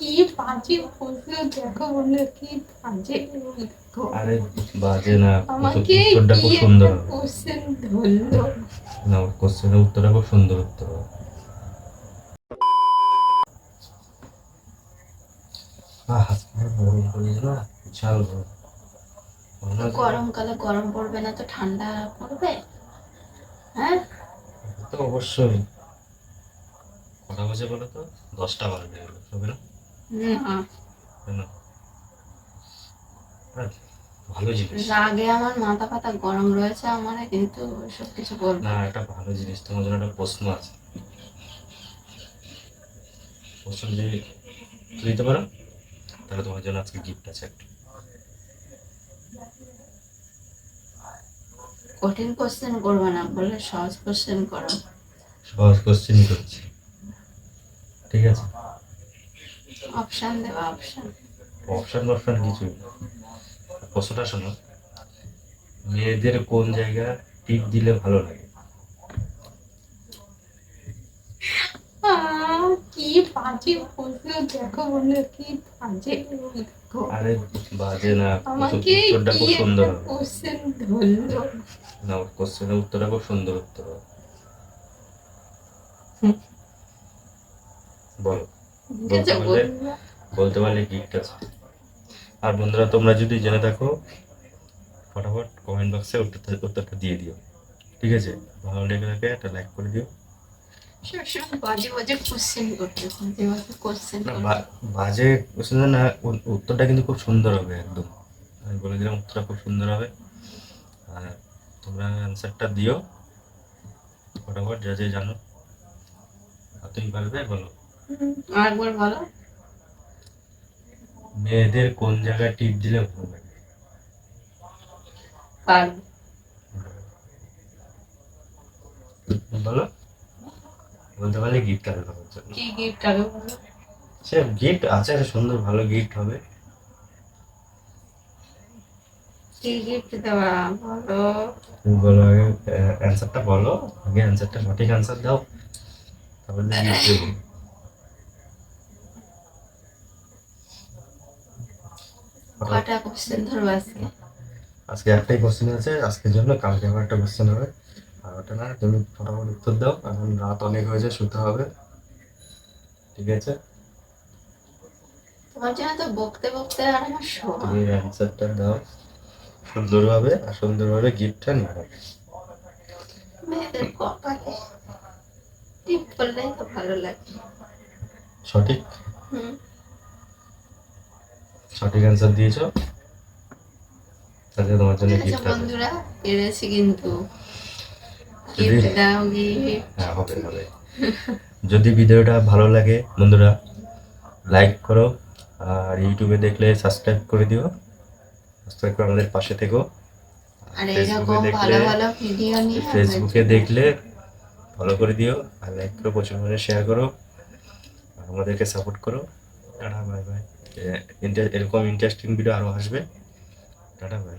কি বাজে দেখো কি বাজে আরে বাজে না আমাকে উত্তরটা খুব সুন্দর। কোশ্চেন ধরলো। না কোশ্চেনের উত্তরটা খুব সুন্দর উত্তর। গরমকালে গরম পড়বে না তো ঠান্ডা পড়বে? হ্যাঁ? তো অবশ্যই। কটা বাজে বলো তো? দশটা বাজে হবে না ভালো জিনিস। রাগে আমার মাথা পাতা গরম রয়েছে আমার কিন্তু সব কিছু বলব না একটা ভালো জিনিস তোমার জন্য একটা প্রশ্ন আছে। প্রশ্ন যদি দিতে পারো তাহলে তোমার জন্য আজকে গিফট আছে একটা। কঠিন কোশ্চেন করবে না বলে সহজ কোশ্চেন করো। সহজ কোশ্চেনই করছি। ঠিক আছে? অপশন অপশন অপশন অপশন কিছু। প্রশ্নটা শোনো। মেয়েদের কোন জায়গা টিপ দিলে ভালো লাগে? কি বাজে প্রশ্ন। দেখো বলে কি বাজে আরে বাজে না। আমাকে উত্তরটা খুব সুন্দর। কোশ্চেন ধরলো। না কোশ্চেনের উত্তরটা খুব সুন্দর উত্তর। বলো। বলতে পারলে-। বলতে পারলে গিফট আছে আর বন্ধুরা তোমরা যদি জেনে থাকো ফটাফট কমেন্ট বক্সে উত্তরটা উত্তরটা দিয়ে দিও। ঠিক আছে? ভালো লেগে থাকে একটা লাইক করে দিও। বাজে কোশ্চেন না উত্তরটা কিন্তু খুব সুন্দর হবে একদম। আমি বলে দিলাম উত্তরটা খুব সুন্দর হবে। আর তোমরা অ্যান্সারটা দিও। ফটাফট যা যা জানো। আর তুমি পারবে বলো। আরেকবার বলো। মেয়েদের কোন জায়গায় টিপ দিলে বলো। বলতে পারলে গিফট আছে তোমার জন্য। কি গিফট আগে বলো? সে গিফট আছে সুন্দর ভালো গিফট হবে। কি গিফট দেওয়া? বলো। বলো আগে অ্যান্সারটা বলো। আগে অ্যান্সারটা সঠিক অ্যান্সার দাও। তারপরে গিফট দেবো। কটা কোশ্চেন ধরবো আজকে? আজকে একটাই কোশ্চেন আছে আজকের জন্য কালকে আবার একটা কোশ্চেন হবে। আর ওটা না তুমি ফটাফট উত্তর দাও এখন রাত অনেক হয়েছে শুতে হবে। ঠিক আছে? তোমার জন্য তো বকতে বকতে আর আমার শোয়া তুমি অ্যান্সারটা দাও। সুন্দরভাবে আর সুন্দরভাবে গিফটটা নিয়ে মেয়েদের কপালে টিপ করলেই তো ভালো লাগে। সঠিক? হুম। সঠিক অ্যান্সার দিয়েছ? তাহলে তোমার জন্য গিফট আছে বন্ধুরা পেরেছি কিন্তু। যদি- গিফট দাও গিফট হ্যাঁ হবে হবে। যদি ভিডিওটা ভালো লাগে বন্ধুরা লাইক করো আর ইউটিউবে দেখলে সাবস্ক্রাইব করে দিও। সাবস্ক্রাইব করে আমাদের পাশে থেকো। আর ফেসবুকে দেখলে ভালো ভিডিও নিয়ে ফেসবুকে দেখলে ফলো করে দিও আর লাইক করো প্রচুর পরিমাণে শেয়ার করো আমাদেরকে সাপোর্ট করো। টাটা বাই বাই এরকম ইন্টারেস্টিং ভিডিও আরও আসবে। Tata bye